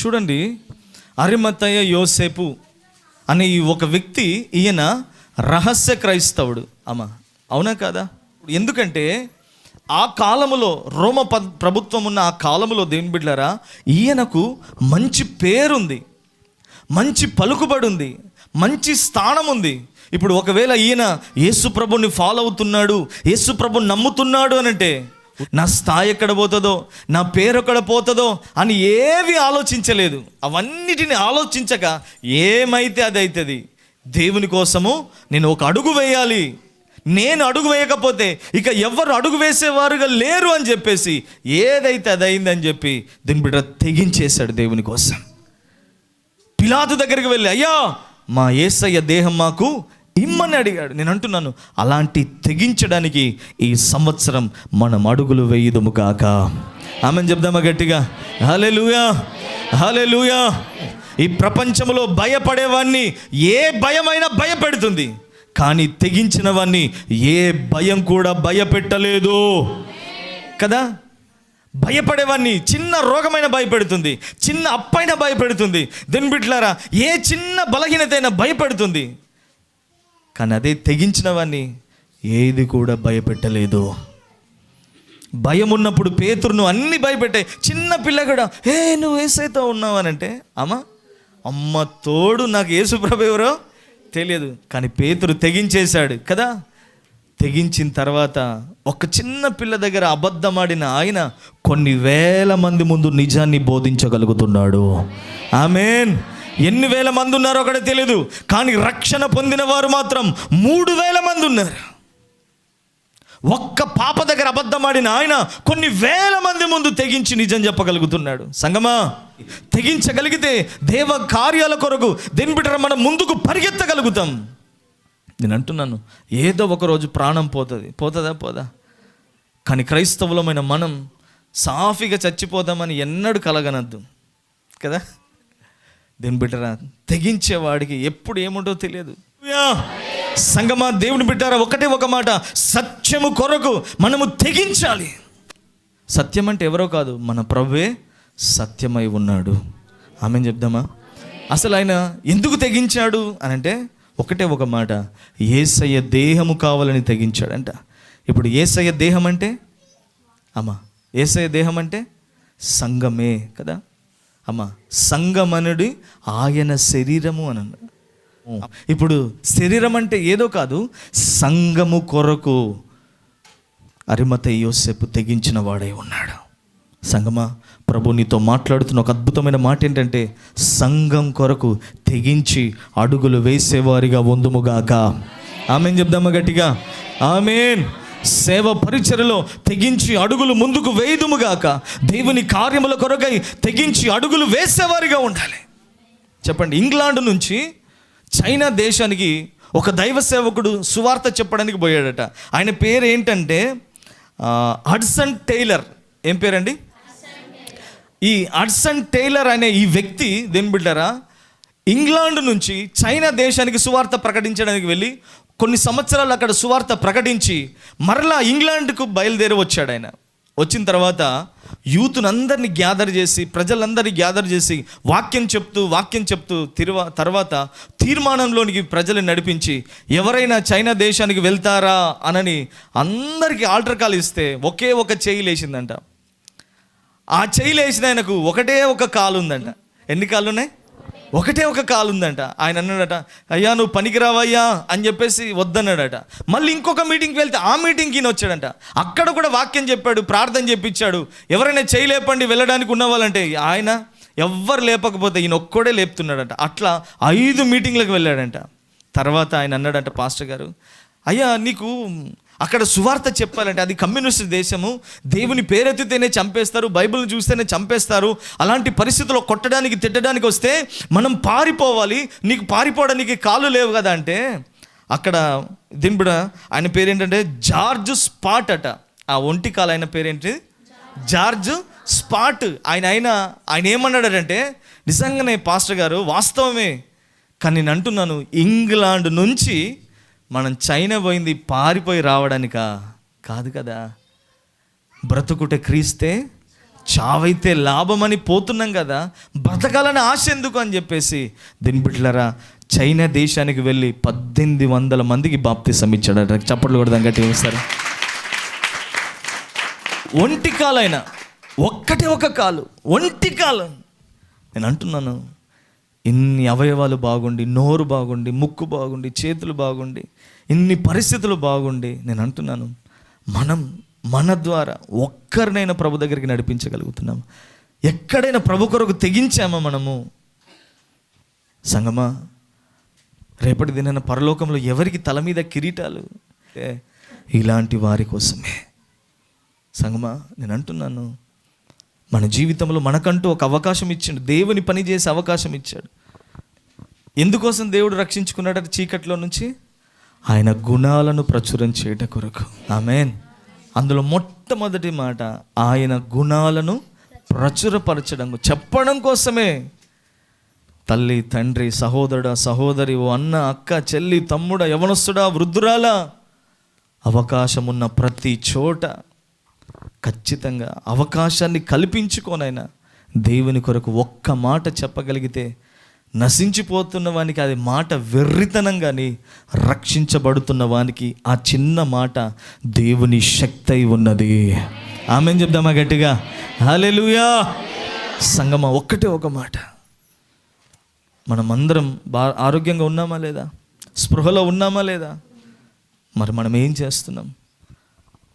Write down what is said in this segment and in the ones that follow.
చూడండి అరిమతయ్య యోసేపు అనే ఈ ఒక వ్యక్తి ఈయన రహస్య క్రైస్తవుడు. అమ్మ అవునా కాదా? ఎందుకంటే ఆ కాలములో రోమ ప ప్రభుత్వం ఉన్న ఆ కాలములో దేని బిడ్డారా ఈయనకు మంచి పేరుంది మంచి పలుకుబడి ఉంది మంచి స్థానం ఉంది ఇప్పుడు ఒకవేళ ఈయన యేసు ప్రభుని ఫాలో అవుతున్నాడు ఏసుప్రభుని నమ్ముతున్నాడు అని అంటే నా స్థాయి ఎక్కడ పోతుందో నా పేరు ఎక్కడ పోతుందో అని ఏవి ఆలోచించలేదు. అవన్నిటిని ఆలోచించక ఏమైతే అది అవుతుంది దేవుని కోసము నేను ఒక అడుగు వేయాలి. నేను అడుగు వేయకపోతే ఇక ఎవరు అడుగు వేసేవారుగా లేరు అని చెప్పేసి ఏదైతే అది అయిందని చెప్పి దీని బిడ్డ తెగించేశాడు దేవుని కోసం. పిలాతు దగ్గరికి వెళ్ళి అయ్యా మా ఏసయ్య దేహం మాకు ఇమ్మని అడిగాడు. నేను అంటున్నాను అలాంటి తెగించడానికి ఈ సంవత్సరం మనం అడుగులు వేయుదుము కాక. ఆమెను చెప్దామా గట్టిగా? హలే లూయా హలే లూయా ఈ ప్రపంచంలో భయపడేవాన్ని ఏ భయమైనా భయపెడుతుంది. కానీ తెగించిన వాన్ని ఏ భయం కూడా భయపెట్టలేదు. కదా? భయపడేవాన్ని చిన్న రోగమైన భయపెడుతుంది చిన్న అప్పైన భయపెడుతుంది. దెన్ బిట్లారా ఏ చిన్న బలహీనతైనా భయపెడుతుంది. కానీ అదే తెగించిన వాడిని ఏది కూడా భయపెట్టలేదు. భయం ఉన్నప్పుడు పేతురును అన్ని భయపెట్టాయి. చిన్న పిల్ల కూడా ఏ నువ్వు ఏసైతో ఉన్నావు? అని అంటే అమ్మ అమ్మ తోడు నాకు యేసుప్రభు ఎవరో తెలియదు. కానీ పేతురు తెగించేశాడు కదా. తెగించిన తర్వాత ఒక చిన్న పిల్ల దగ్గర అబద్ధమాడిన ఆయన కొన్ని వేల మంది ముందు నిజాన్ని బోధించగలుగుతున్నాడు. ఆమెన్. ఎన్ని వేల మంది ఉన్నారో ఒకటే తెలియదు కానీ రక్షణ పొందిన వారు మాత్రం మూడు వేల మంది ఉన్నారు. ఒక్క పాప దగ్గర అబద్ధమాడిన ఆయన కొన్ని వేల మంది ముందు తెగించి నిజం చెప్పగలుగుతున్నాడు. సంగమా తెగించగలిగితే దేవ కార్యాల కొరకు దేని బిడ్డ మనం ముందుకు పరిగెత్తగలుగుతాం. నేను అంటున్నాను ఏదో ఒకరోజు ప్రాణం పోతుంది. పోతుందా? పోదా? కానీ క్రైస్తవులమైన మనం సాఫీగా చచ్చిపోదామని ఎన్నడూ కలగనద్దు. కదా? దేని బిడ్డరా తెగించేవాడికి ఎప్పుడు ఏముంటో తెలియదు! సంగమా దేవుని బిడ్డారా ఒకటే ఒక మాట సత్యము కొరకు మనము తెగించాలి. సత్యం అంటే ఎవరో కాదు మన ప్రభువే సత్యమై ఉన్నాడు. ఆమె చెప్దామా? అసలు ఆయన ఎందుకు తెగించాడు అని అంటే ఒకటే ఒక మాట ఏసయ్య దేహము కావాలని తెగించాడంట. ఇప్పుడు ఏసయ్య దేహం అంటే అమ్మా ఏసయ్య దేహం అంటే సంగమే కదా? అమ్మా సంగమనుడి ఆయన శరీరము అని అన్నాడు. ఇప్పుడు శరీరం అంటే ఏదో కాదు సంగము కొరకు అరిమత యోసేపు తెగించిన వాడై ఉన్నాడు. సంగమా ప్రభు నీతో మాట్లాడుతున్న ఒక అద్భుతమైన మాట ఏంటంటే సంఘం కొరకు తెగించి అడుగులు వేసేవారిగా వందుముగాక. ఆమెన్ చెప్దామా గట్టిగా? ఆమెన్. సేవ పరిచయలో తెగించి అడుగులు ముందుకు వేయుదుముగాక దేవుని కార్యముల కొరకై తెగించి అడుగులు వేసేవారిగా ఉండాలి. చెప్పండి ఇంగ్లాండ్ నుంచి చైనా దేశానికి ఒక దైవ సేవకుడు సువార్త చెప్పడానికి పోయాడట. ఆయన పేరు ఏంటంటే హడ్సన్ టైలర్. ఏం పేరండి? ఈ హడ్సన్ టైలర్ అనే ఈ వ్యక్తి దేని బిడ్డారా ఇంగ్లాండ్ నుంచి చైనా దేశానికి సువార్త ప్రకటించడానికి వెళ్ళి కొన్ని సంవత్సరాలు అక్కడ సువార్త ప్రకటించి మరలా ఇంగ్లాండ్కు బయలుదేరి వచ్చాడు ఆయన. వచ్చిన తర్వాత యూత్ను అందరినీ గ్యాదర్ చేసి ప్రజలందరినీ గ్యాదర్ చేసి వాక్యం చెప్తూ వాక్యం చెప్తూ తిరువా తర్వాత తీర్మానంలోనికి ప్రజలు నడిపించి ఎవరైనా చైనా దేశానికి వెళ్తారా అనని అందరికీ ఆల్టర్ కాల్ ఇస్తే ఒకే ఒక చేయి లేచిందంట. ఆ చేయి లేచిన ఆయనకు ఒకటే ఒక కాలు ఉందంట ఎన్ని కాళ్ళు ఉన్నాయి ఒకటే ఒక కాలు ఉందంట. ఆయన అన్నాడట అయ్యా నువ్వు పనికిరావయ్యా అని చెప్పేసి వద్దన్నాడట. మళ్ళీ ఇంకొక మీటింగ్కి వెళ్తే ఆ మీటింగ్కి ఈయన వచ్చాడంట. అక్కడ కూడా వాక్యం చెప్పాడు ప్రార్థన చెప్పించాడు. ఎవరైనా చేయలేపండి వెళ్ళడానికి ఉన్న వాళ్ళంటే ఆయన ఎవ్వరు లేపకపోతే ఈయన ఒక్కడే లేపుతున్నాడంట. అట్లా ఐదు మీటింగ్లకు వెళ్ళాడంట. తర్వాత ఆయన అన్నాడంట పాస్టర్ గారు అయ్యా నీకు అక్కడ సువార్త చెప్పాలంటే అది కమ్యూనిస్ట్ దేశము. దేవుని పేరెత్తితేనే చంపేస్తారు బైబిల్ని చూస్తేనే చంపేస్తారు. అలాంటి పరిస్థితుల్లో కొట్టడానికి తిట్టడానికి వస్తే మనం పారిపోవాలి. నీకు పారిపోవడానికి కాళ్ళు లేవు కదా అంటే అక్కడ దింపుడ ఆయన పేరేంటంటే జార్జ్ స్పాట్ అట. ఆ ఒంటి కాలు ఆయన పేరేంటి? జార్జ్ స్పాట్. ఆయన ఆయన ఆయన ఏమన్నాడంటే నిజంగానే పాస్టర్ గారు వాస్తవమే. కానీ నేను అంటున్నాను ఇంగ్లాండ్ నుంచి మనం చైనా పోయింది పారిపోయి రావడానికా? కాదు కదా. బ్రతుకుట క్రీస్తే చావైతే లాభమని పోతున్నాం కదా. బ్రతకాలని ఆశ ఎందుకు అని చెప్పేసి. దీని బిడ్డలరా చైనా దేశానికి వెళ్ళి పద్దెనిమిది వందల మందికి బాప్తి ఇచ్చాడట చప్పట్లు కూడా గట్టి వస్తారు ఒంటి కాలైన ఒక్కటే ఒక కాలు ఒంటి కాలు. నేను అంటున్నాను ఇన్ని అవయవాలు బాగుండి నోరు బాగుండి ముక్కు బాగుండి చేతులు బాగుండి ఇన్ని పరిస్థితులు బాగుండి నేను అంటున్నాను మనం మన ద్వారా ఒక్కరినైనా ప్రభు దగ్గరికి నడిపించగలుగుతున్నాం. ఎక్కడైనా ప్రభు కొరకు తెగించామా మనము? సంగమా రేపటి దిన పరలోకంలో ఎవరికి తల మీద కిరీటాలు? ఇలాంటి వారి కోసమే. సంగమా నేను అంటున్నాను మన జీవితంలో మనకంటూ ఒక అవకాశం ఇచ్చాడు. దేవుని పని చేసే అవకాశం ఇచ్చాడు. ఎందుకోసం దేవుడు రక్షించుకున్నాడు చీకట్లో నుంచి? ఆయన గుణాలను ప్రచురం చేయట కొరకు. ఆమెన్. అందులో మొట్టమొదటి మాట ఆయన గుణాలను ప్రచురపరచడం చెప్పడం కోసమే. తల్లి తండ్రి సహోదరుడా సహోదరి ఓ అన్న అక్క చెల్లి తమ్ముడ యవనస్తుడా వృద్ధురాలా? అవకాశం ఉన్న ప్రతి చోట ఖచ్చితంగా అవకాశాన్ని కల్పించుకోనైనా దేవుని కొరకు ఒక్క మాట చెప్పగలిగితే నశించిపోతున్న వానికి అది మాట వెర్రితనం కానీ రక్షించబడుతున్న వానికి ఆ చిన్న మాట దేవుని శక్తి అయి ఉన్నది. ఆమె చెప్దామా గట్టిగా? హాలెలుయా సంగమ ఒక్కటే ఒక మాట. మనమందరం బా ఆరోగ్యంగా ఉన్నామా లేదా? స్పృహలో ఉన్నామా లేదా? మరి మనం ఏం చేస్తున్నాం?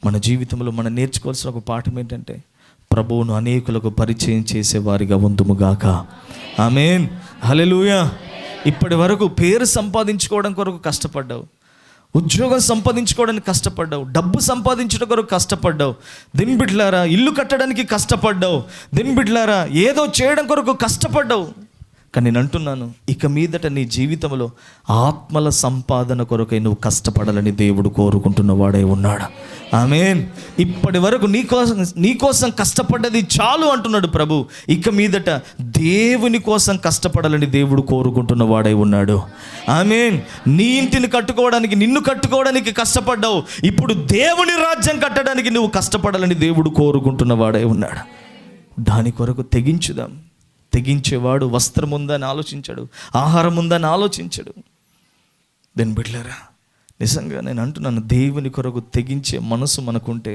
మన జీవితంలో మనం నేర్చుకోవాల్సిన ఒక పాఠం ఏంటంటే ప్రభువును అనేకులకు పరిచయం చేసేవారిగా ఉందుముగాక. ఆమెన్. హలెలుయా ఇప్పటి వరకు పేరు సంపాదించుకోవడం కొరకు కష్టపడ్డావు. ఉద్యోగం సంపాదించుకోవడానికి కష్టపడ్డావు. డబ్బు సంపాదించడం కొరకు కష్టపడ్డావు. దిన్బిడ్లారా ఇల్లు కట్టడానికి కష్టపడ్డావు. దిన్బిడ్లారా ఏదో చేయడం కొరకు కష్టపడ్డావు. కానీ నేను అంటున్నాను ఇక మీదట నీ జీవితంలో ఆత్మల సంపాదన కొరకై నువ్వు కష్టపడాలని దేవుడు కోరుకుంటున్నవాడే ఉన్నాడు. ఆమెన్. ఇప్పటి వరకు నీకోసం నీకోసం కష్టపడ్డది చాలు అంటున్నాడు ప్రభు. ఇక మీదట దేవుని కోసం కష్టపడాలని దేవుడు కోరుకుంటున్న వాడై ఉన్నాడు. ఆమెన్. నీ ఇంటిని కట్టుకోవడానికి నిన్ను కట్టుకోవడానికి కష్టపడ్డావు. ఇప్పుడు దేవుని రాజ్యం కట్టడానికి నువ్వు కష్టపడాలని దేవుడు కోరుకుంటున్న వాడై ఉన్నాడు. దాని కొరకు తెగించుదాం. తెగించేవాడు వస్త్రం ఉందని ఆలోచించాడు ఆహారం ఉందని ఆలోచించాడు. దెన్ బిడ్లరా నిజంగా నేను అంటున్నాను దేవుని కొరకు తెగించే మనసు మనకుంటే